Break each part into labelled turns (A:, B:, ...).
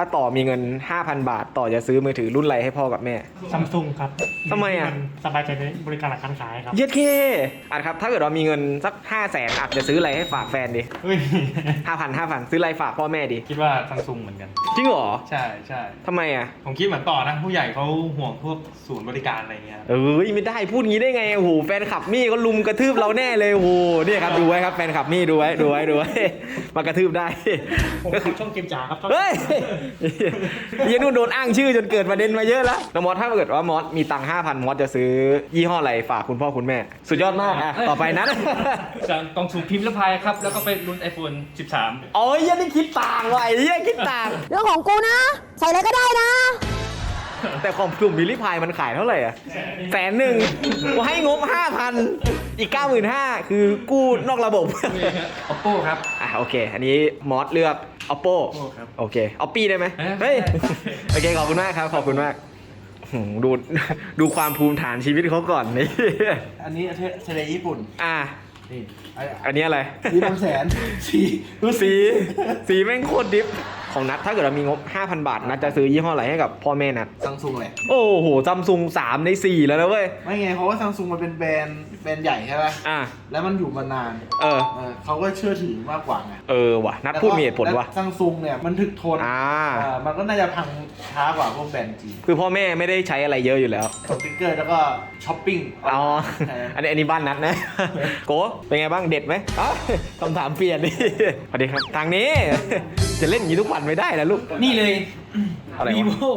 A: ถ้าต่อมีเงิน 5,000 บาท ต่อจะซื้อมือถือรุ่นอะไรให้พ่อกับแม่
B: ซัมซุงครับ
A: ทำไมอะ
B: นสบายใจในบริการหลักการขายครับ
A: เย็ดเคอัดครับ ถ้าเกิดว่ามีเงินสัก 5 0 0แสนอัดจะซื้ออะไรให้ฝากแฟนดี
B: เฮ้ย
A: 5,000 5,000 ซื้ออะไรฝากพ่อแม่ดี
C: คิดว่าซัมซุงเหมือนกัน
A: จริงเหรอ
C: ใช่ใช่
A: ทำไมอะ
C: ผมคิดเหมือนต่อนะ ผู้ใหญ่เขาห่วงพวกศูนย์บริการอะไรเงี้ย
A: เอ้ยไม่ได้พูดงี้ได้ไงโอ้โหแฟนคลับมี่ก็ลุมกระทืบเราแน่เลยโอ้โหเนี่ยครับดูไว้ครับแฟนคลับมี่ดูไว้ดูไว้ดูไว้ มากระทืบได้
B: ผม
A: ก็คือ
B: ช่องเกมจ๋าครับช่อง
A: เฮ้ยเหี้ยันนู่นโดนอ้างชื่อจนเกิดประเด็นมาเยอะแล้วน้องมอสถ้าเกิดว่ามอสมีตังค์ห้าพันมอสจะซื้อยี่ห้ออะไรฝากคุณพ่อคุณแม่ สุดยอดมากอะต่อไปนั้น
D: จากกล่องสุ่มพิมพ์ละพายครับ แล้วก็ไปลุ้น iPhone 13
A: โอ้ยเหี้ยังนี่คิดต่างว่ะไอ้เหี้ยังคิดต่าง
E: เรื่องของกูนะ ใส่อะไรก็ได้นะ
A: แต่ของกลุ่มมิลลิพายมันขายเท่าไหร่อะแสนหนึ่งกูให้งบห้าพันอีกเก้าหมื่นห้าคือกู้นอกระบบ
D: Oppo ครับ
A: อะโอเค อันนี้มอสเลือก oppo
D: ครับ
A: โอเค oppo ได้ไหม
D: เอ๊ะ
A: เฮ้ย โอเค ขอบคุณมากครับ ขอบคุณมากหืมดูดูความภูมิฐานชีวิตเขาก่อนนี่
F: อันนี้เททะเลญี่ปุ่น
A: อะ
F: นี่
A: อันนี้อะไร
F: สีบางแสนสี
A: สี สีแม่งโคตรดิฟ ของนัดถ้าเกิดเรามีงบ 5,000 บาทนัดจะซื้อยี่ห้ออะไรให้กับพ่อแม่นัด
F: ซัมซุงแหละ
A: โอ้โหซัมซุง3ใน 4 แล้วนะเว้ย
F: ไม่ไง เพราะว่าซัมซุงมันเป็นแบรนด์แบรนด์ใหญ่ใช่ไหม
A: อะ
F: แล้วมันอยู่มานาน
A: เออ
F: เออเขาก็เชื่อถือมากกว่าไง
A: เออว่ะนัดพูดมีเหตุผลว่ะ
F: ซัมซุงเนี่ยมันถึกทน
A: อ่า
F: เออมันก็น่าจะพังช้ากว่าพวกแบรนด์จีน
A: คือพ่อแม่ไม่ได้ใช้อะไรเยอะอยู่แล้ว
F: สติ๊กเกอร์แล้วก็ช้อปปิ้ง
A: อ๋อ
F: เออ
A: อันนี้อันนี้บ้านนัดนะโกเป็นไงบ้างเด็ดไหมอ๋อคำถามเปลี่ยนดิสวัสดีครับทางนี้ จะเล่นอย่างนี้ทุกวันไม่ได้แล้วลูก
D: นี่เลย
A: อะไรวะ
D: vivo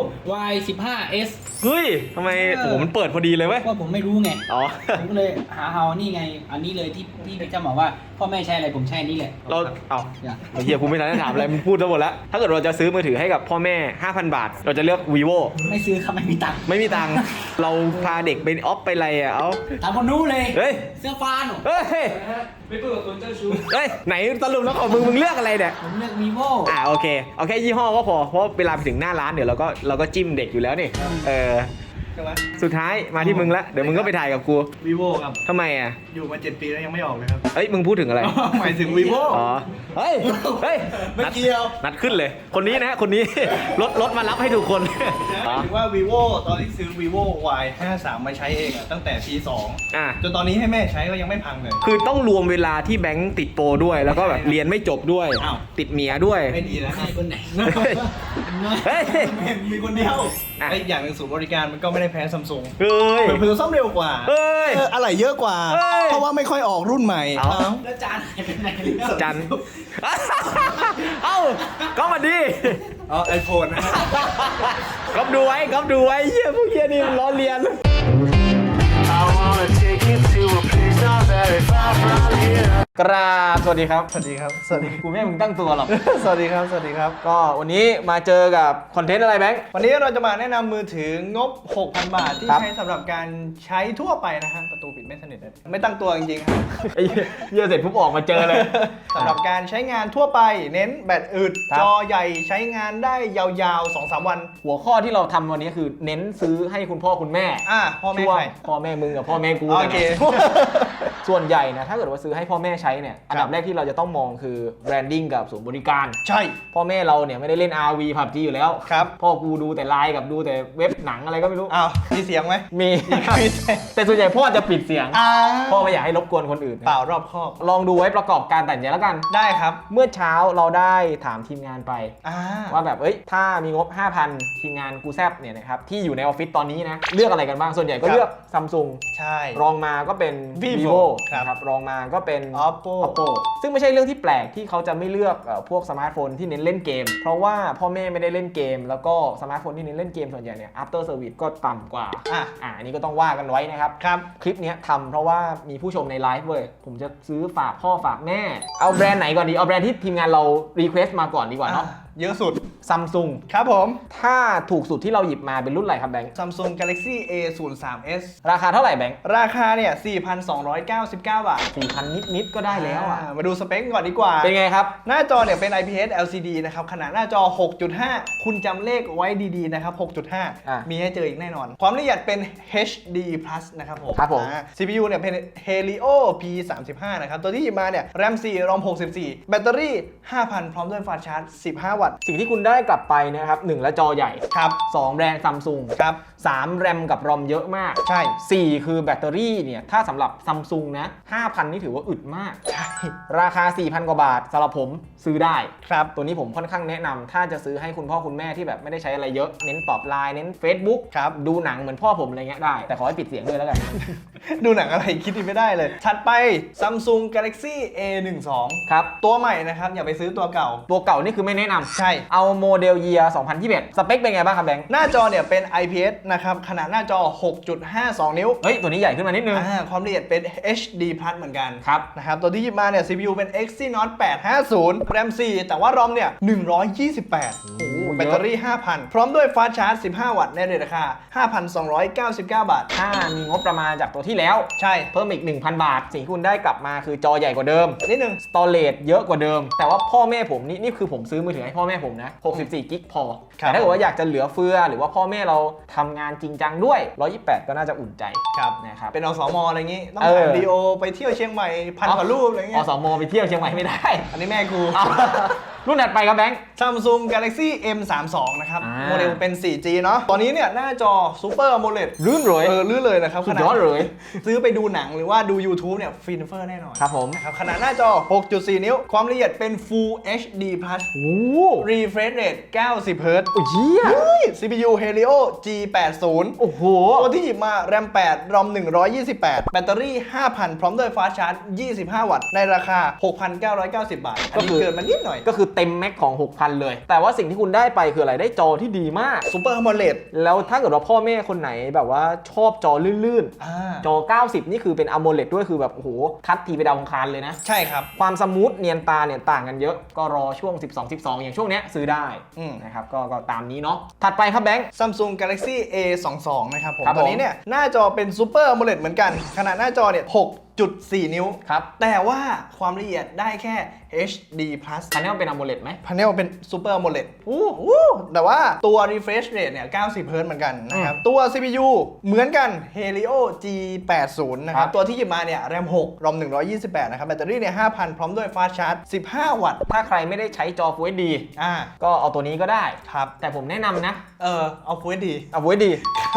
D: y 15 s
A: เฮ้ยทำไมโอ้โหมันเปิดพอดีเลยเว้ย
G: ว่าผมไม่รู้ไง
A: อ๋อ
G: ผมก็เลยหาเอานี่ไง อันนี้เลยที่ที่พี่จะบอกว่า พ่อแม่ใช้อะไรผมใช้อันนี้แหละ
A: เราเอา
G: อย่า
A: ไอ้เฮียกูไม่ทันได้ถามอะไรมึงพูดทั้งหมดแล้ว ถ้าเกิดเราจะซื้อมือถือให้กับพ่อแม่ 5,000 บาท เราจะเลือก vivo
G: ไม่ซื้อครับไม่มีตังค์
A: ไม่มีตังค์เราพาเด็กไปออฟไปอะไรอะ เอา
G: ถามคนรู้เลย
A: เฮ้ย
G: เสื้อฟ้าหนู
A: เฮ้ย
D: ไม่พูดกับคนเจ้าชู้
A: เฮ้ยไหนสรุปแล้วของมึงมึงเลือกอะไรเนี่ย
G: ผมเลือก vivo
A: อ่าโอเคเอาแค่ยี่ห้อก็พอเพราะเวลาไปถึงหน้าร้านเดี๋ยวเราก็เราก็จิ้มเด็กอยู่แล้วนี่เออ
F: ใช่ไหม
A: สุดท้ายมาที่มึงละเดี๋ยวมึงก็ไปถ่ายกับกู
F: วีโวครับ
A: ทำไมอะ
F: อยู่มา 7 ปีแล้วยังไม่ออกเลยครับ
A: เอ้ยมึงพูดถึงอะไร
F: หมายถึงวีโว
A: อ๋อ เฮ้ย เฮ้ย
F: ไม่
A: นัด
F: เกี่ยว
A: นัดขึ้นเลย คนนี้นะฮะคนนี้ รถรถมารับให้ทุกคน
F: หมายถึงว่า vivo ตอนที่ซื้อ vivo y 53มาใช้เองอะตั้งแต่ P2
A: อะ
F: จนตอนนี้ให้แม่ใช้ก็ยังไม่พังเลย
A: คือต้องรวมเวลาที่แบงค์ติดโปรด้วย แล้วก็แบบเรียนไม่จบด้วย
F: อ้าว
A: ติดเมียด้วย
F: ไม่ดีนะ
G: ใครคนไหน
A: เฮ้ย
F: เห็นมีคนเดียว
A: อะ
F: ไอ้อย่างหนึ่งศูนย์บริการมันก็ไม่ได้แพ้ซัมซุง
A: เฮ้ย
F: เผื่อซ่อมเร็วกว่า
A: เฮ้ย
F: เอออะไรเยอะกว่า
A: เฮ้ย
F: เพราะว่าไม่ค่อยออกรุ่นใหม่
A: เอา
F: เอ้า
G: แล้วจานหายไปไหนเนี่ย
A: จัน เอ้าก็มาดิ
F: อ๋อไอโฟนนะฮะ
A: ก๊อปดูไว้ก๊อปดูไว้เฮียพวกเฮียนี่มันล้อเลียน กราบสวัสดีครับ
F: สวัสดีครับ สวัสดี
A: กูไม่ให้มึงตั้งตัวหรอก
F: สวัสดีครับ สวัสดีครับ
A: ก็วันนี้มาเจอกับคอนเทนต์อะไรแบงค์
F: วันนี้เราจะมาแนะนำมือถืองบ 6,000 บาทที่
A: ครับ
F: ใช้สำหรับการใช้ทั่วไปนะฮะประตูปิด ไม่สนิทเลยไม่ตั้งตัวจริงๆครับ
A: ไอ้เหี้ยเหี้ยเสร็จปุ๊บออกมาเจอเลย
F: สำหรับการใช้งานทั่วไปเน้นแบตอึด
A: ครับ
F: จอใหญ่ใช้งานได้ยาวๆ 2-3 วัน
A: หัวข้อที่เราทำวันนี้คือเน้นซื้อให้คุณพ่อคุณแม่
F: อะพ่อแม่
A: ช่วง
F: ใคร
A: พ่อแม่มึงกับพ่อแม่กู
F: โอเค
A: นี่ยนะส่วนใหญ่นะถ้าเกิดว่าซื้อให้พ่อแม่ใช้เนี่ยอันดับแรกที่เราจะต้องมองคือแบรนดิ้งกับศูนย์บริการ
F: ใช่
A: พ่อแม่เราเนี่ยไม่ได้เล่น RV PUBG อยู่แล้ว
F: ครับ
A: พ่อกูดูแต่ไลน์กับดูแต่เว็บหนังอะไรก็ไม่รู้
F: อ้าว มีเสียงไหม
A: มี
F: มีแต่
A: แต่ส่วนใหญ่พ่อจะปิดเสียง
F: อ่า
A: พ่อไม่อยากให้รบกวนคนอื่นนะ
F: เปล่ารอบคอบ
A: ลองดูไว้ประกอบการตัดสินใจแล้วกัน
F: ได้ครับ
A: เมื่อเช้าเราได้ถามทีมงานไป
F: อ่า
A: ว่าแบบเอ้ยถ้ามีงบ 5,000 ทีมงานกูแซบเนี่ยนะครับที่อยู่ในออฟฟิศตอนนี้นะเลือกอะไรกันบ้างส่วนใหญ่ก็
F: ครับ
A: เลือกซัมซุง
F: ใช่
A: รองมาก็เป็น
F: Vivo
A: vivo
F: ครับ
A: นะครับรองมาก็เป็น
F: Oppo
A: oppo ซึ่งไม่ใช่เรื่องที่แปลกที่เขาจะไม่เลือกเอ่อพวกสมาร์ทโฟนที่เน้นเล่นเกม เพราะว่าพ่อแม่ไม่ได้เล่นเกม แล้วก็สมาร์ทโฟนที่เน้นเล่นเกมส่วนใหญ่เนี่ย after service ก็ต่ำกว่า
F: อะ
A: อ่าอันนี้ก็ต้องว่ากันไว้นะครับ
F: ครับ
A: คลิปเนี้ยทำเพราะว่ามีผู้ชมในไลฟ์เว้ยผมจะซื้อฝากพ่อฝากแม่ เอาแบรนด์ไหนก่อนดี เอาแบรนด์ที่ทีมงานเรารีเควสต์มาก่อนดีกว่าเนาะ
F: เยอะสุด
A: ซัมซุง
F: ครับผม
A: ถ้าถูกสุดที่เราหยิบมาเป็นรุ่นอะไรครับแบงค์
F: Samsung Galaxy A03s
A: ราคาเท่าไหร่แบงค์
F: ราคาเนี่ย4,299 บาท
A: สี่พันนิดๆก็ได้แล้วอะา
F: มาดูสเปคก่อนดีกว่า
A: เป็นไงครับ
F: หน้าจอเนี่ยเป็น IPS LCD นะครับ ขนาดหน้าจอ 6.5 คุณจำเลขไว้ดีๆนะครับ
A: อะ
F: 6.5 มีให้เจออีกแน่นอน ความละเอียดเป็น HD Plus นะครับผม
A: ครับผม
F: อ่า CPU เนี่ยเป็น Helio P35 นะครับ ตัวที่หยิบมาเนี่ย RAM 4 ROM 64 แบตเตอรี่ 5,000 พร้อมด้วยฟาสต์ชาร์จ 15 45วัตต์
A: สิ่งที่คุณได้กลับไปนะครับหนึ่งและจอใหญ่
F: ครับ
A: 2แบรนด์ซัมซุง
F: ครับ
A: 3แรมกับรอมเยอะมาก
F: ใช่
A: 4 คือแบตเตอรี่เนี่ยถ้าสำหรับซัมซุงนะ5,000 นี่ถือว่าอึดมาก
F: ใช่
A: ราคา 4,000 กว่าบาทสำหรับผมซื้อได้
F: ครับ
A: ตัวนี้ผมค่อนข้างแนะนำถ้าจะซื้อให้คุณพ่อคุณแม่ที่แบบไม่ได้ใช้อะไรเยอะ เน้นตอบไลน์เน้น Facebook
F: ครับ
A: ดูหนังเหมือนพ่อผมอะไรเงี้ยได้ แต่ขอให้ปิดเสียงด้วยแล้วกัน
F: ดูหนังอะไรคิดดีไม่ได้เลย ถัดไป Samsung Galaxy A12
A: ครับ
F: ตัวใหม่นะครับอย่าไปซื้อตัวเก่า
A: ตัวเก่านี่คือไม่แนะนำ
F: ใช่
A: เอาโมเดล Year 2021 สเปคเป็นไงบ้างครับแบงค์
F: หน้าจอเนี่ยเป็น IPS นะครับ ขนาดหน้าจอ 6.52 นิ้ว
A: เฮ้ย ตัวนี้ใหญ่ขึ้นมานิดนึง
F: อ่าความละเอียดเป็น HD Plus เหมือนกัน
A: ครับ
F: นะครับ ตัวที่หยิบมาเนี่ย CPU เป็น Exynos 850 RAM 4 แต่ว่า ROM เนี่ย 128 โอ้โห
A: เยอะ
F: แบตเตอรี่ 5,000 พร้อมด้วยฟาสต์ชาร์จ 15 วัตต์ในราคา 5,299 บาท
A: ถ้ามีงบประมาณจากตัวที่แล้ว
F: ใช่
A: เพิ่มอีก 1,000 บาท สิ่งที่คุณได้กลับมาคือจอใหญ่กว่าเดิม
F: นิดนึง
A: สตอเรจเยอะกว่าเดิม แต่ว่าพ่อแม่ผมนี่นี่คือผมซื้อมือถือให้พ่อแม่ผมนะ64 กิกพอ
F: ครับ
A: แต่ถ้าเกิดว่าอยากจะเหลือเฟือ หรือว่าพ่อแม่เราทำงานจริงจังด้วย 128 ก็น่าจะอุ่นใจ
F: ครับ
A: นะครับ
F: เป็นอสมอะไรอย่างงี้ ต้อง
A: เออ
F: ถ่ายวิดีโอไปเที่ยวเชียงใหม่พันกว่ารูปอะไร
A: อ
F: เงี้ย
A: สมไปเที่ยวเชียงใหม่ไม่ได้
F: อันนี้แม่กู
A: เอา รุ่นถัดไปครับแบงค์
F: Samsung Galaxy M32 นะครับ
A: อ่า
F: โมเดลเป็น 4G เนาะตอนนี้เนี่ยหน้าจอ Super AMOLED
A: ลื่นเลย
F: เออลื่นเลยนะครับ
A: สุดยอดเลย
F: ซื้อไปดูหนังหรือว่าดู YouTube เนี่ยฟินเฟอร์แน่นอน
A: ครับผม
F: นะครับขนาดหน้าจอ 6.4 นิ้ว ความละเอียดเป็น Full HD Plus
A: โอ้โห
F: Refresh Rate 90 Hz
A: โอ้ยเหี้ย
F: CPU Helio G80
A: โอ้โห
F: ตัวที่หยิบมา RAM 8 ROM 128 แบตเตอรี่ 5,000 พร้อมด้วยฟาสต์ชาร์จ 25 วัตต์ ในราคา 6,990 บาท อัน
A: ก็
F: นี้
A: คือ
F: เกินมานิดหน่อย
A: ก็คือเต็มแม็กของ 6,000 เลย แต่ว่าสิ่งที่คุณได้ไปคืออะไรได้จอที่ดีมาก
F: Super AMOLED
A: แล้วถ้าเกิดว่าพ่อแม่คนไหนแบบว่าชอบจอลื่น
F: อ่า
A: ๆ จอ 90 นี่คือเป็น AMOLED ด้วยคือแบบโอ้โหทัดทีไปดาวอังคารเลยนะ
F: ใช่ครับ
A: ความสมูทเนียนตาเนี่ยต่างกันเยอะก็รอช่วง 12 12 อย่างช่วงเนี้ยซื้อได้
F: อืม
A: นะครับก็ก็ตามนี้เนาะถัดไปครับแบงค์
F: Samsung Galaxy A22 นะครับผม
A: ครับผม
F: ตัวนี้เนี่ย หน้าจอเป็น Super AMOLED เหมือนกัน ขนาดหน้าจอเนี่ย 6.4 นิ้ว
A: ครับ
F: แต่ว่าความละเอียดได้แค่ HD Plus
A: คันนี้มันเป็น AMOLED ไหม
F: พาเนลเป็น Super AMOLED อู้หูแต่ว่าตัว refresh rate เนี่ย 90 Hz เหมือนกันนะครับ ตัว CPU เหมือนกัน Helio G80 นะค
A: ครั
F: รับ
A: บ
F: ตัวที่หยิบมาเนี่ย RAM 6 ROM 128 นะครับ แบตเตอรี่เนี่ย 5,000 พร้อมด้วย fast charge 15 วัตต์
A: ถ้าใครไม่ได้ใช้จอ Full HD
F: อ่า
A: ก็เอาตัวนี้ก็ได้
F: ครับ
A: แต่ผมแนะนำนะ
F: เออ เอา Full HD
A: เอา Full HD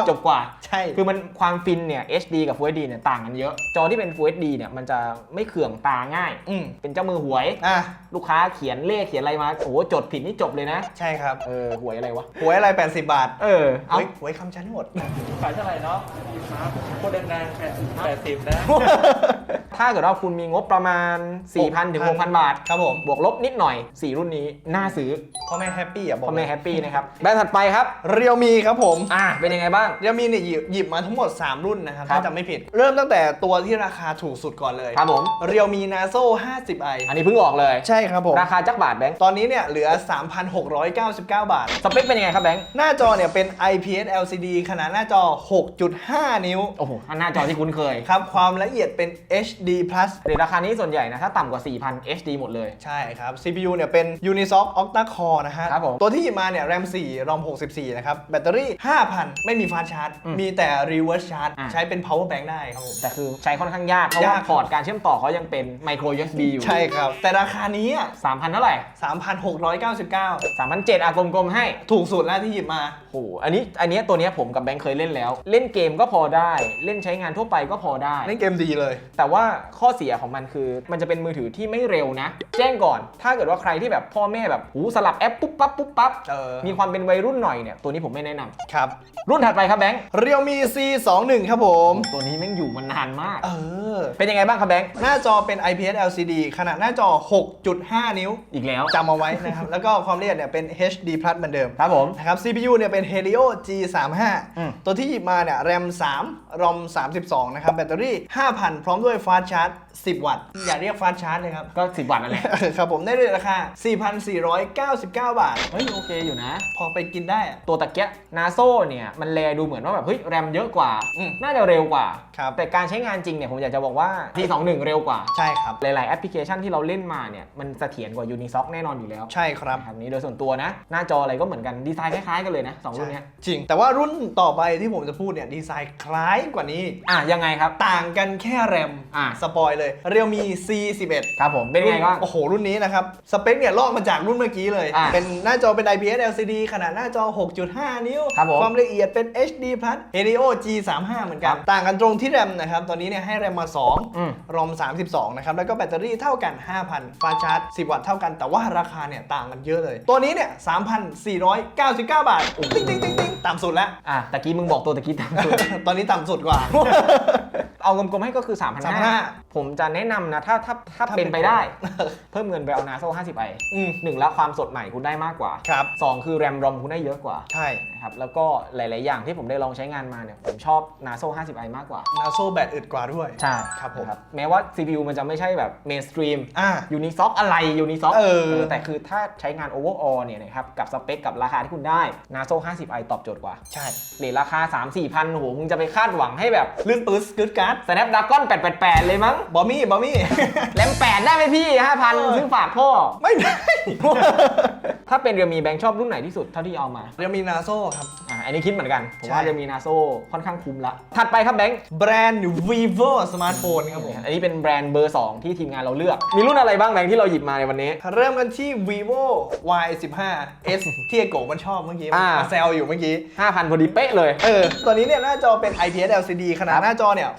A: จบกว่า
F: ใช่
A: คือมันความฟินเนี่ย HD กับ Full HD เนี่ยต่างกันเยอะ จอที่เป็น Full HD เนี่ยมันจะไม่เขื่องตาง่าย
F: อืม
A: เป็นเจ้ามือหวย
F: อะ
A: ลูกค้าเขียนเลขเขียนอะไรมาโอ้โหจดผิดนี่จบเลยนะ
F: ใช่ครับ
A: เออหวยอะไรวะ
F: หวยอะไร 80 บาท
A: เออ
F: ห
A: เอา
F: วยหวยคำชะโนด
D: ขายเท่าไหร่เนาะครับโคตรดังๆแปดสิบแปดสิบนะ
A: ถ้าเกิดว่าคุณมีงบประมาณ 4,000ถึง6,000 บาท
F: ครับผม
A: บวกลบนิดหน่อย 4 รุ่นนี้น่าซื้อ
F: พ่อแม่แฮปปี้อะบอก
A: พ่อแม่แฮปปี้นะครับแบรนด์ถัดไปครับ
F: เรียวมีครับผม
A: อ่าเป็นยังไงบ้าง
F: เรียวมีเนี่ยหยิบหยิบมาทั้งหมด 3 รุ่นนะครับ
A: ครับ
F: ถ้าจำไม่ผิด เริ่มตั้งแต่ตัวที่ราคาถูกสุดก่อนเลย
A: ครับผม
F: เรียวมีนาโซ่ 50i
A: อันนี้เพิ่งออกเลย
F: ใช่ครับผม
A: ราคาจักบาทแบงค์
F: ตอนนี้เนี่ยเหลือ 3,699 บาท
A: สเปคเป็นยังไงครับแบงค์
F: หน้าจอเนี่ยเป็น IPS LCD ขนาดหน้าจอ 6.5 นิ้ว
A: โอ้โหอันหน้าจอที่คุ้นเคย
F: ครับ ความละเอียดเป็น HD Plus
A: เรทราคานี้ส่วนใหญ่นะถ้าต่ำกว่า 4,000 HD หมดเลย
F: ใช่ครับ CPU เนี่ยเป็น Unisoc Octa Core นะฮะ
A: ครับผม
F: ตัวที่หยิบมาเนี่ย RAM 4 ROM 64 นะครับ แบตเตอรี่ 5,000 ไม่มีฟาสต์ชาร์จ
A: อืม
F: มีแต่ reverse charge
A: อะ
F: ใช้เป็น power bank ได้ครับผม
A: แต่คือใช้ค่อนข้างยาก เพราะว่ายา
F: กครับ
A: พอร์ตการเชื่อมต่อเขายังเป็น micro USB อยู่
F: ใช่ครับ แต่ราคานี้อะ
A: 3,000เท่าไหร่
F: 3,699
A: 3,700อะกลมๆให้
F: ถูกสุดแล้วที่หยิบมา
A: โอ้โห อันนี้ อันเนี้ยตัวเนี้ยผมกับแบงค์เคยเล่นแล้ว เล่นเกมก็พอได้ เล่นใช้งานทั่วไปก็พอได้
F: เล่นเกมดีเลย
A: แต่ว่าข้อเสียของมันคือ มันจะเป็นมือถือที่ไม่เร็วนะ แจ้งก่อน ถ้าเกิดว่าใครที่แบบพ่อแม่แบบหูสลับแอปปุ๊บปั๊บปุ๊บปั๊บ
F: เออ
A: มีความเป็นวัยรุ่นหน่อยเนี่ย ตัวนี้ผมไม่แนะนำ
F: ครับ
A: รุ่นถัดไปครับแบงค์
F: Realme C21 ครับผม
A: ตัวนี้แม่งอยู่มานานมาก
F: เออ
A: เป็นยังไงบ้างครับแบงค์
F: หน้าจอเป็น IPS LCD ขนาดหน้าจอ6.5 นิ้ว
A: อีกแล้ว
F: จำเอาไว้นะครับ แล้วก็ความละเอียดเนี่ยเป็น HD Plus เหมือนเดิม
A: ครับผม
F: นะครับ CPU เนี่ยเป็น Helio G35
A: อืม
F: ตัวที่หยิบมาเนี่ย RAM 3 ROM 32 นะครับ แบตเตอรี่ 5,000 พร้อมด้วย Fast Charge 10 วัตต์ อย่าเรียก Fast Charge เลยครับ
A: ก็ 10บาทนั่นแหละ
F: ครับผมได้ในราคา 4,499 บาท
A: เฮ้ย โอเคอยู่นะ
F: พอไปกินได้อะ
A: ตัวตะเกียนาโซเนี่ยมันแลดูเหมือนว่าแบบเฮ้ยแรมเยอะกว่า
F: อืม
A: น่าจะเร็วกว่า
F: ครับ
A: แต่การใช้งานจริงเนี่ยผมอยากจะบอกว่า T21 เร็วกว่า
F: ใช่ครับ
A: หลาย ๆ แอปพลิเคชันที่เราเล่นมาเนี่ยมันเสถียรกว่า Unisoc แน่นอนอยู่แล้ว
F: ใช่ครับ
A: นะครับนี้โดยส่วนตัวนะ หน้าจออะไรก็เหมือนกันดีไซน์คล้ายๆกันเลยนะสองรุ่นเนี้ย
F: จริง แต่ว่ารุ่นต่อไปที่ผมจะพูดเนี่ยดีไซน์คล้ายกว่านี้
A: อะยังไงครับ
F: ต่างกันแค่แรม
A: อะ
F: สปอยเลยเรียวมี C11
A: ครับผมเป็นไงบ้าง
F: โอ้โห รุ่นนี้นะครับ สเปคเนี่ยลอกมาจากรุ่นเมื่อกี้เลย
A: อะ
F: เป็นหน้าจอเป็น IPS LCD ขนาดหน้าจอ 6.5 นิ้ว
A: ครับผม
F: ความละเอียดเป็น HD Plus Helio G35 เหมือนกัน ต่างกันตรงที่แรมนะครับ ตอนนี้เนี่ยให้แรมมา
A: อืม
F: 2 รอม 32 นะครับ แล้วก็แบตเตอรี่เท่ากัน5,000ฟาสต์ชาร์จ 10 วัตต์เท่ากัน แต่ว่าราคาเนี่ยต่างกันเยอะเลย ตัวนี้เนี่ย 3,499 บาท ติ๊งติ๊งติ๊งติ๊งต่ำสุดแล้ว
A: อะตะกี้มึงบอกตัวตะกี้ต่ำสุด
F: ตอนนี้ต่ำสุดกว่า
A: เอากลมๆให้ก็คือ3,500
F: 3,500
A: ผมจะแนะนำนะ ถ้าถ้าถ้า
F: ถ้า
A: เป็นไป
F: เป็น
A: ได้ เพิ่มเงินไปเอา NASA 50i
F: อืม
A: หนึ่งแล้วความสดใหม่คุณได้มากกว่า
F: ครับ
A: สองคือแรมรอมคุณได้เยอะกว่า
F: ใช่
A: นะครับแล้วก็หลาย ๆ อย่างที่ผมได้ลองใช้งานมาเนี่ยผมชอบ NASA 50i มากกว่า
F: นาโซแบตอึดกว่าด้วย
A: ใช่
F: ครับผม
A: นะแม้ว่า CPU มันจะไม่ใช่แบบเมนสตรีม
F: อ่า
A: ยูนิซ็อกอะไรยูนิซ็อก
F: เออ
A: แต่คือถ้าใช้งาน overall เนี่ยนะครับกับสเปคกับราคาที่คุณได้ NASA 50i ตอบโจทย์กว่า
F: ใช่
A: เหรียญราคา 3 4พันโหมึงจะไปคาดหวังให้แบบ
F: ลื่นปื๊ดสกึดการ์ด
A: Snapdragon 888 เลยมั้ง
F: บอมี่บอมี่
A: แรม8ได้ไหมพี่
F: เออ
A: 5,000ซึ่งฝากพ่อ
F: ไม่ได้
A: ถ้าเป็นเรียมีแบงค์ชอบรุ่นไหนที่สุดเท่าที่เอามา
F: เรียมีนาโซครับ
A: อะอันนี้คิดเหมือนกัน ผมว่า
F: ใช่
A: เรียมีนาโซค่อนข้างคุ้มละ ถัดไปครับแบงค์
F: แบรนด์ vivo สมาร์ทโฟนครับผม
A: อันนี้เป็นแบรนด์เบอร์ 2 ที่ทีมงานเราเลือก มีรุ่นอะไรบ้างแบงค์ที่เราหยิบมาในวันนี้
F: เริ่มกันที่ vivo y 1 5 s ที่ไอโกะมันชอบเมื่อกี้
A: อ่า
F: มาแซวอยู่เมื่อกี้
A: 5,000 พอดีเป๊ะเลย
F: เออ ตัวนี้เนี่ยหน้าจอเป็น IPS LCD ขนา
A: ค
F: ด
A: รับ
F: หน้าจอเนี่ย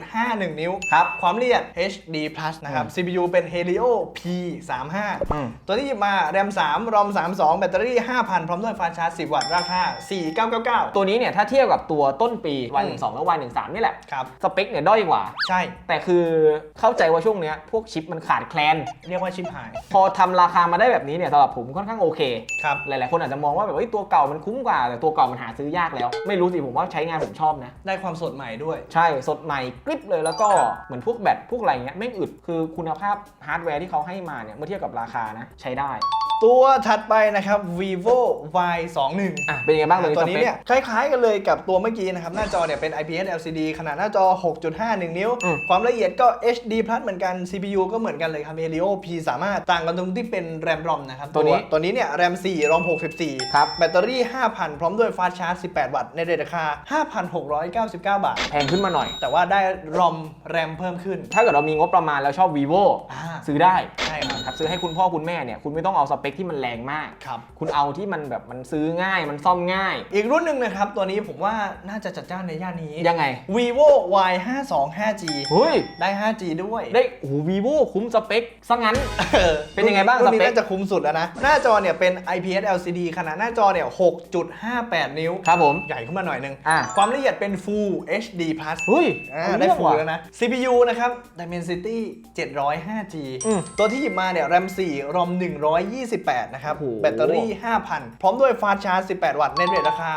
F: 6.51 นิ้ว
A: ครับ
F: ความละเอียด HD Plus นะครับ
A: อืม
F: CPU เป็น Helio P35
A: อืม
F: ตัวที่หยิบมา RAM 3 ROM 32 แบตเตอรี่ 5,000 พร้อมด้วยฟาสต์ชาร์จ 10 วัตต์ ราคา4999
A: ตัวนี้เนี่ยถ้าเทียบกับตัวต้นปี Y12 และ Y13 นี่แหละ
F: ครับ
A: สเปคเนี่ยด้อยกว่า
F: ใช่
A: แต่คือเข้าใจว่าช่วงเนี้ยพวกชิปมันขาดแคลน
F: เรียกว่าชิปหาย
A: พอทำราคามาได้แบบนี้เนี่ยสำหรับผมค่อนข้างโอเค
F: ครับ
A: หลาย ๆ คนอาจจะมองว่าแบบเฮ้ยตัวเก่ามันคุ้มกว่า แต่ตัวเก่ามันหาซื้อยากแล้ว ไม่รู้สิผมว่าใช้งานผมชอบนะ
F: ได้ความสดใหม่ด้วย
A: ใช่สดใหม่กริบเลยแล้วก็เหมือนพวกแบตพวกอะไรเงี้ยไม่งอึดคือคุณภาพฮาร์ดแวร์ที่เขาให้มาเนี่ยเมื่อเทียบกับราคานะใช้ได้
F: ตัวถัดไปนะครับ vivo y 2 1
A: อะเป็นยังไงบ้างเลย
F: ตัวนี้
A: สปค
F: เนี่ยคล้ายๆกันเลยกับตัวเมื่อกี้นะครับ หน้าจอเนี่ยเป็น IPS LCD ขนาดหน้าจอ 6.51 นิ้ว
A: อืม
F: ความละเอียดก็ HD Plus เหมือนกัน CPU ก็เหมือนกันเลยครับ Helio P สามารถต่างกันตรงที่เป็น RAM ROM นะครับ
A: ตัวนี้
F: ตัวนี้เนี่ย RAM 4 ROM 64
A: ครับ
F: แบตเตอรี่ 5,000 พร้อมด้วยฟาสต์ชาร์จ 18 วัตต์ ในราคา 5,699 บาท
A: แพงขึ้นมาหน่อย
F: แต่ว่าได้ ROM RAM เพิ่มขึ้น
A: ถ้าเกิดเรามีงบประมาณแล้วชอบ vivo
F: อ่า
A: ซื้อได้
F: ใช่ครับ
A: ครับซื้อให้คุณพ่อคุณแม่เนี่ยคุณไม่ต้องเอาสเปคที่มันแรงมาก
F: ครับ
A: คุณเอาที่มันแบบมันซื้อง่ายมันซ่อมง่าย
F: อีกรุ่นหนึ่งนะครับ ตัวนี้ผมว่าน่าจะจัดจ้านในย่านนี้
A: ยังไง
F: vivo y 5 2 5 g
A: เฮ้ย
F: ได้ 5G ด้วย
A: ได้โอ้โห vivo คุ้มสเปคซะงั้น
F: ออ
A: เป็นยังไงบ้าง
F: รุ่นนี้
A: สเปค
F: น่าจะคุ้มสุดแล้วนะ หน้าจอเนี่ยเป็น IPS LCD ขนาดหน้าจอเนี่ย6.58 นิ้ว
A: ครับผม
F: ใหญ่ขึ้นมาหน่อยนึง
A: อะ
F: ความละเอียดเป็น Full HD Plus
A: เฮ้ย
F: อ่า
A: เอา
F: ได้
A: เรื่อง
F: Full
A: ว่ะ
F: แล้วนะ CPU นะครับ Dimensity 705G
A: อืม
F: ตัวที่หยิบมาเนี่ย RAM 4 ROM 128นะครับ
A: โอ้โห
F: แบตเตอรี่ 5,000 พร้อมด้วยฟาสต์ชาร์จ 18 วัตต์ในเรทราคา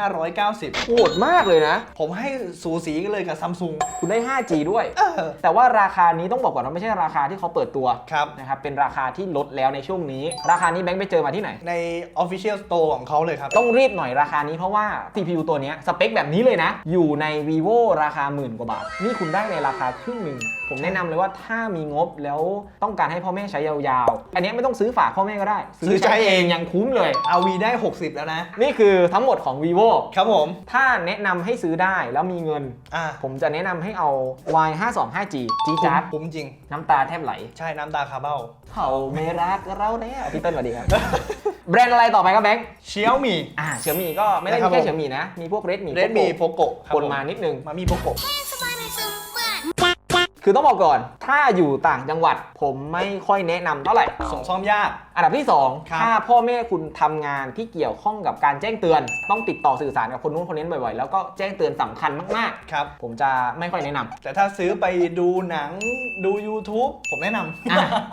F: 6,590
A: โหดมากเลยนะ
F: ผมให้สูสีกันเลยกับซัมซุง
A: คุณได้ 5G ด้วย
F: เออ
A: แต่ว่าราคานี้ต้องบอกก่อนว่าไม่ใช่ราคาที่เขาเปิดตัว
F: ครับ
A: นะครับ เป็นราคาที่ลดแล้วในช่วงนี้ ราคานี้แบงค์ไปเจอมาที่ไหน
F: ใน Official Store ของเขาเลยครับ
A: ต้องรีบหน่อยราคานี้เพราะว่า CPU ตัวเนี้ยสเปคแบบนี้เลยนะ อยู่ใน vivo ราคาหมื่นกว่าบาท นี่คุณได้ในราคาครึ่งหนึ่ง ผมแนะนำเลยว่าถ้ามีงบแล้วต้องการให้พ่อแม่ใช้ยาวๆ อันเนี้ยไม่ต้องซื้อฝากพ่อแม่ก็ได้
F: ซื้อใช้เอง
A: ยังคุ้มเลย
F: RV ได้ 60 แล้วนะ
A: นี่คือทั้งหมดของ vivo
F: ครับผม
A: ถ้าแนะนำให้ซื้อได้แล้วมีเงิน
F: อ่า
A: ผมจะแนะนำให้เอา y 5 2 5 g จีจาร์ด
F: คุ้มจริง
A: น้ำตาแทบไหล
F: ใช่น้ำตาคาเบ้า
A: เขาไม่รักเราแล้วพี่เติ้ลสวัสดีครับ แบรนด์อะไรต่อไปครับแบงค์
F: เชียวมี
A: อ่าเฉียวมีก็ไม่ได้
F: นะครั
A: มี
F: บ
A: แค่
F: ผม
A: เฉียวมีนะ มีพวกเรดมี
F: เรดมีโปโกะ
A: คนมานิดนึง
F: มามีโปโกะ
A: คือต้องบอกก่อน ถ้าอยู่ต่างจังหวัด ผมไม่ค่อยแนะนำเท่าไหร่
F: ส่งซ่อมยาก
A: อันดับที่ 2
F: ครับ
A: ถ้าพ่อแม่คุณทำงานที่เกี่ยวข้องกับการแจ้งเตือน ต้องติดต่อสื่อสารกับคนนู้นคนนี้บ่อยๆ แล้วก็แจ้งเตือนสำคัญมาก
F: ครับ
A: ๆ ผมจะไม่ค่อยแนะนำ
F: แต่ถ้าซื้อไปดูหนังดู YouTube ผมแนะน
A: อะ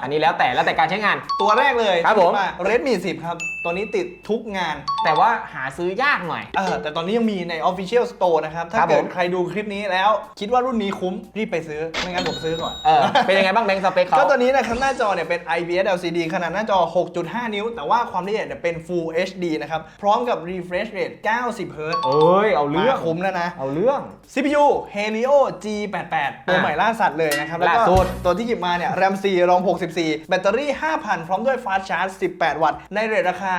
A: อันนี้แล้วแต่แล้วแต่การใช้งานำ
F: ตัวแรกเลย
A: ครับผม
F: เรดมี10 ครับ ตัวนี้ติดทุกงาน
A: แต่ว่าหาซื้อยากหน่อย
F: เออแต่ตอนนี้ยังมีใน Official Store นะครับ ถ้า
A: ครับ
F: เกิ
A: ผ
F: ด
A: ม
F: ใครดูคลิปนี้แล้วคิดว่ารุ่นนี้คุ้ม รีบไปซื้อ ไม่งั้นผมซื้อก่อน
A: เออเป็นยังไงบ้างแบงค์สเปคเขา
F: ก็ตัวนี้นะครับ หน้าจอเนี่ยเป็น IPS LCD ขนาดหน้าจอ6.5 นิ้ว แต่ว่าความละเอียดเนี่ยเป็น Full HD นะครับ พร้อมกับ refresh rate 90 Hz
A: เอ้ย เอา
F: มา
A: เรื่อง
F: คุ้มแล้วนะ
A: เอาเรื่อง
F: CPU Helio G88 ตัวใหม่ล่าสัตว์เลยนะครับ แล้วก็
A: ล่าสุด
F: ตัวที่หยิบมาเนี่ย RAM 4 ROM 64 แบตเตอรี่ 5,000 พร้อมด้วย Fast Charge 18 วัตต์ ในเรทราคา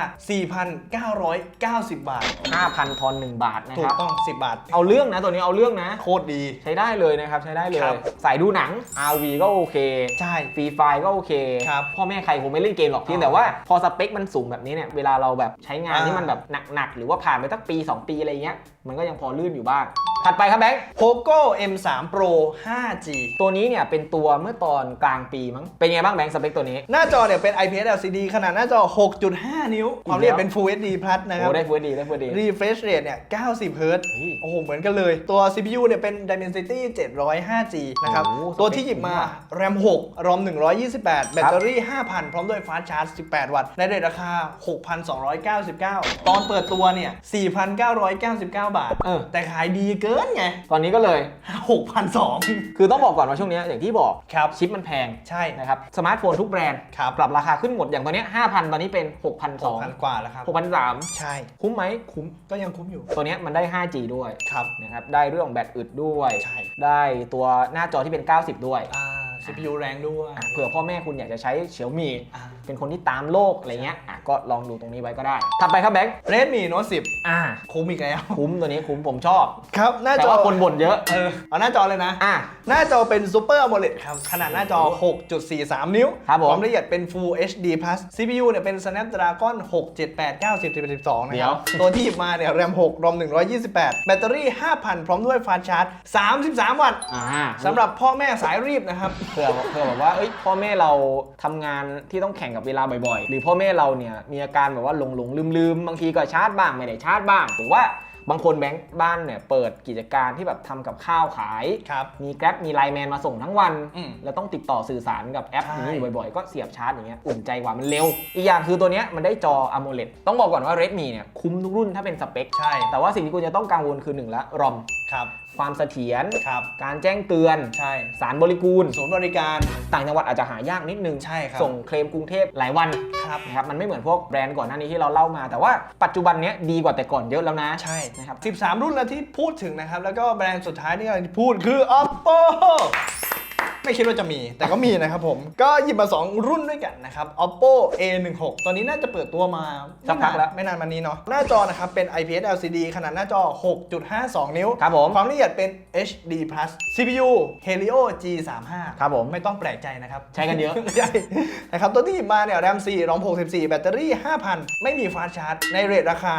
F: 4,990 บาท
A: 5,000 ทอน 1 บาทนะ
F: ถู
A: ค
F: ก
A: รับ
F: ต้อง 10 บาท
A: เอาเรื่องนะ ตัวนี้เอาเรื่องนะ
F: โคตรดี
A: ใช้ได้เลยนะครับ ใช้ได้เลย
F: ครับ
A: สายดูหนัง RV ก็โอเค
F: ใช่
A: ฟรีไฟก็โอเค
F: ครับ
A: พ่อแม่ใครคงไม่เล่นเกมหรอกเพียงแต่ว่าพอสเปคมันสูงแบบนี้เนี่ยเวลาเราแบบใช้งาน
F: อ่า
A: ที่มันแบบหนักๆหรือว่าผ่านไปสักปี 2 ปีอะไรเงี้ยมันก็ยังพอลื่นอยู่บ้าง ถัดไปครับแบงค์
F: Poco M3 Pro 5G
A: ตัวนี้เนี่ยเป็นตัวเมื่อตอนกลางปีมั้ง เป็นไงบ้างแบงค์สเปคตัวนี้
F: หน้าจอเนี่ยเป็น IPS LCD ขนาดหน้าจอ 6.5 นิ้ว ความละเอียดเป็น Full HD Plus นะครับ
A: โอ้ได้ฟูดดีได้ฟูดดี
F: refresh rate เนี่ย 90 Hz
A: เฮ้ย
F: โอ้โห เหมือนกันเลย ตัว CPU เนี่ยเป็น Dimensity 705G นะครับ
A: โอ้โห
F: ตัวที่หยิบมา RAM 6 ROM 128 แบตเตอรี่ 5,000 พร้อมด้วย Fast Charge 18 วัตต์ ในเรทราคา 6,299 ตอนเปิดตัวเนี่ย 4,999 บาท
A: เออ
F: แต่ขายดีเกินไง
A: ตอนนี้ก็เลย
F: 6,200
A: คือต้องบอกก่อนว่าช่วงเนี้ยอย่างที่บอก
F: ครับ
A: ชิปมันแพง
F: ใช่
A: นะครับสมาร์ทโฟนทุกแบรนด์
F: ครับ
A: ปรับราคาขึ้นหมดอย่างตัวเนี้ย5,000 ตอนนี้เป็น 6,200
F: 6,000 กว่าแล้วครับ
A: 6,300
F: ใช่
A: คุ้มไหมคุ้ม
F: ก็ยังคุ้มอยู่
A: ตัวเนี้ยมันได้ 5G ด้วย
F: ครับ
A: นะครับได้เรื่องของแบตอึดด้วย
F: ใช่
A: ได้ตัวหน้าจอที่เป็น 90 ด้วย
F: อ่า CPU แรงด้วย
A: อะเผื่อพ่อแม่คุณอยากจะใช้เฉียวมี
F: อ่า
A: เป็นคนที่ตามโลกอะไรเงี้ยอะก็ลองดูตรงนี้ไว้ก็ได้ถัดไปครับแบงค์
F: Redmi Note 10
A: อ่า
F: คุ้มอีกแล้ว
A: คุ้มตัวนี้คุ้มผมชอบ
F: ครับหน้า
A: แต่
F: จอ
A: ว่าคนบ่นเยอะ
F: เออเอาหน้าจอเลยนะ
A: อะ
F: หน้าจอเป็น Super AMOLED ครับ ขนาดหน้าจอ 6.43 นิ้ว
A: ครับผม
F: ความละเอียดเป็น Full HD Plus CPU เนี่ยเป็น Snapdragon 678 90 12นะ
A: เดี๋
F: ค
A: ย
F: รั
A: ว
F: บตัวที่หยิบมาเนี่ย RAM 6 ROM 128 แบตเตอรี่ 5,000 พร้อมด้วย Fast Charge 33 วัตต์
A: อ่า
F: สำหรับพ่อแม่สายรีบนะครับ
A: เผื่อเผื่อแบบว่าเอ้ยพ่อแม่เราทำงานที่ต้องแข่งกับเวลาบ่อยๆ หรือพ่อแม่เราเนี่ยมีอาการแบบว่าหลงหลงลืมลืมๆบางทีก็ชาร์จบ้างไม่ได้ชาร์จบ้าง หรือว่าบางคนแบงค์บ้านเนี่ยเปิดกิจการที่แบบทำกับข้าวขาย
F: ครับ
A: มี Grab มีไลน์แมนมาส่งทั้งวัน
F: อืม
A: แล้วต้องติดต่อสื่อสารกับแอป
F: ใช่
A: นี้อยู่บ่อยๆ ก็เสียบชาร์จอย่างเงี้ยอุ่นใจกว่ามันเร็ว อีกอย่างคือตัวเนี้ยมันได้จอ AMOLED ต้องบอกก่อนว่า Redmi เนี่ยคุ้มทุกรุ่นถ้าเป็นสเปค
F: ใช่
A: แต่ว่าสิ่งที่คุณจะต้องกังวลคือหนึ่งละ ROM
F: ครับ
A: ความเสถียร
F: ครับ
A: การแจ้งเตือน
F: ใช่
A: สารบริกูล
F: ศูนย์บริการ
A: ต่างจังหวัดอาจจะหายากนิดนึง
F: ใช่ครับ
A: ส่งเคลมกรุงเทพหลายวัน
F: ครับ
A: นะครับมันไม่เหมือนพวกแบรนด์ก่อนหน้านี้ที่เราเล่ามา แต่ว่าปัจจุบันเนี้ยดีกว่าแต่ก่อนเยอะแล้วนะ
F: ใช่
A: นะครับ
F: 13 รุ่นแล้วที่พูดถึงนะครับ แล้วก็แบรนด์สุดท้ายที่กำลังจะพูดคือ oppo ไม่คิดว่าจะมี แต่ก็มีนะครับผม ก็หยิบมา 2 รุ่นด้วยกันนะครับ oppo a16 ตอนนี้น่าจะเปิดตัวมา
A: สักพักแล้ว
F: ไม่นานมานี้เนาะหน้าจอนะครับเป็น IPS LCD ขนาดหน้าจอ 6.52 นิ้ว
A: ครับผม
F: ความละเอียดเป็น HD Plus CPU Helio G35
A: ครับผม
F: ไม่ต้องแปลกใจนะครับ
A: ใช้กันเยอะ
F: ใช่นะครับตัวที่หยิบมาเนี่ย RAM 4 ROM 64แบตเตอรี่ 5,000 ไม่มีฟาสต์ชาร์จ ในเรทราคา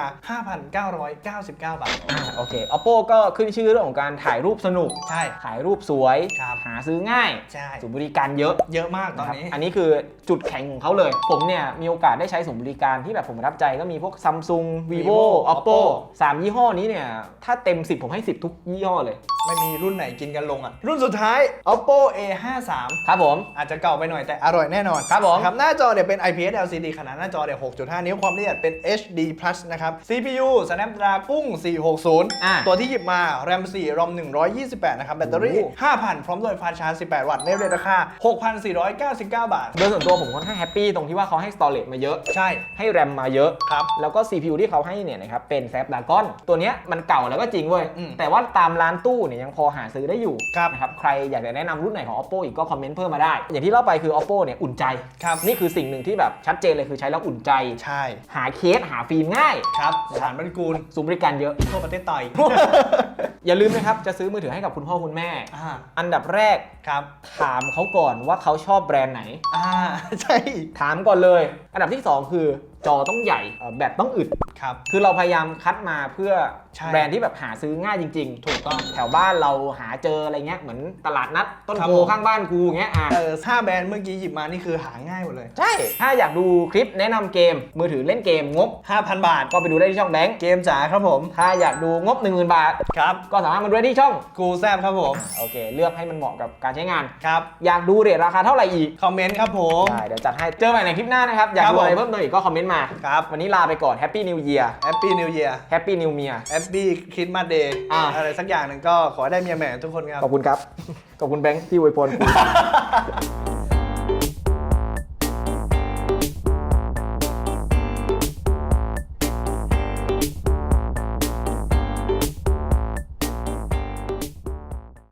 F: 5,999 บาท
A: อ่าโอเค oppo ก็ขึ้นชื่อเรื่องของการถ่ายรูปสนุก
F: ใช่
A: ถ่ายรูปสวย
F: ครับ
A: หาซื้อง่าย
F: ใช่
A: ศูนย์บริการเยอะ
F: เยอะมากตอนนี้ะ
A: ครับอันนี้คือจุดแข็งของเขาเลย ผมเนี่ยมีโอกาสได้ใช้ศูนย์บริการที่แบบผมประทับใจก็มีพวก Samsung Vivo
F: Vivo
A: Oppo
F: Oppo
A: 3ยี่ห้อนี้เนี่ย ถ้าเต็ม 10 ผมให้ 10 ทุกยี่ห้อเลย
F: ไม่มีรุ่นไหนกินกันลงอะ รุ่นสุดท้าย oppo a53
A: ครับผม
F: อาจจะเก่าไปหน่อยแต่อร่อยแน่นอน
A: ครับผม
F: ครับหน้าจอเนี่ยเป็น IPS LCD ขนาดหน้าจอเนี่ย6.5 นิ้วความละเอียดเป็น HD Plus นะครับ CPU Snapdragon 460
A: อ่า
F: ตัวที่หยิบมา RAM 4 ROM 128 นะครับ แบตเตอรี่
A: โอ้
F: 5,000 พร้อมด้วยฟาสต์ชาร์จ18วัตต์ในเรทราคา 6,499 บาท
A: โดยส่วนตัวผมค่อนข้างแฮปปี้ตรงที่ว่าเขาให้ storage มาเยอะ
F: ใช่
A: ให้ RAM มาเยอะ
F: ครับ
A: แล้วก็ CPU ที่เขาให้เนี่ยนะครับเป็น Snapdragon ตัวเนี้ยมันเก่าแล้วก็จริงเว้ย
F: อืม
A: แต่ว่าตามร้านตู้เนี่ยยังพอหาซื้อได้อยู่
F: ครับ
A: นะครับใครอยากจะแนะนำรุ่นไหนของ Oppo อีกก็คอมเมนต์เพิ่มมาได้ อย่างที่เล่าไปคือ Oppo เนี่ยอุ่นใจ
F: ครับ
A: นี่คือสิ่งหนึ่งที่แบบชัดเจนเลยคือใช้แล้วอุ่นใจ
F: ใช่
A: หาเคสหาฟิล์มง่าย
F: ครับสถานบริกูล
A: ศูนย์บริการเยอะ
F: ทั่วประเทศไทย
A: อย่าลืมนะครับ จะซื้อมือถือให้กับคุณพ่อคุณแม่
F: อ่า
A: อันดับแรก
F: ครับ
A: ถามเขาก่อนว่าเขาชอบแบรนด์ไหน
F: อ่าใช่
A: ถามก่อนเลย อันดับที่ 2 คือจอต้องใหญ่เอ่อแบตต้องอึด
F: ครับ
A: คือเราพยายามคัดมาเพื่อ
F: ใช่
A: แบรนด์ที่แบบหาซื้อง่ายจริงๆ ถูกต้องแถวบ้านเราหาเจออะไรเงี้ยเหมือนตลาดนัดต้น
F: ครับ
A: โพ
F: ผม
A: ข้างบ้านกูเงี้ยอะ
F: เออห้าแบรนด์เมื่อกี้หยิบมานี่คือหาง่ายหมดเลย
A: ใช่ ถ้าอยากดูคลิปแนะนำเกมมือถือเล่นเกมงบ
F: 5,000 บาท
A: ก็ไปดูได้ที่ช่องแบงค์
F: เกมจ๋าครับผม
A: ถ้าอยากดูงบ 10,000 บาท
F: ครับ
A: ก็สามารถมาดูได้ที่ช่อง
F: กูแซบครับผม
A: โอเค เลือกให้มันเหมาะกับการใช้งาน
F: ครับ
A: อยากดูเรทราคาเท่าไหร่อีก
F: คอมเมนต์ครับผม
A: ได้เดี๋ยวจัดให้เจอใหม่ในคลิปหน้านะครับอยาก
F: ครับ
A: ดูอะไร
F: ผม
A: เพิ่มเติมอีกก็คอมเมนต์มา
F: ครับ
A: วันนี้ลาไปก่อน Happy New Year
F: Happy New Year
A: Happy New Year
F: Happy Christmas Day
A: อ่า
F: อะไรสักอย่างหนึ่งก็ขอให้ได้เมียแหม่ทุกคนครับ
A: ขอบคุณครับ ขอบคุณแบงค์ที่อวยพรคุณ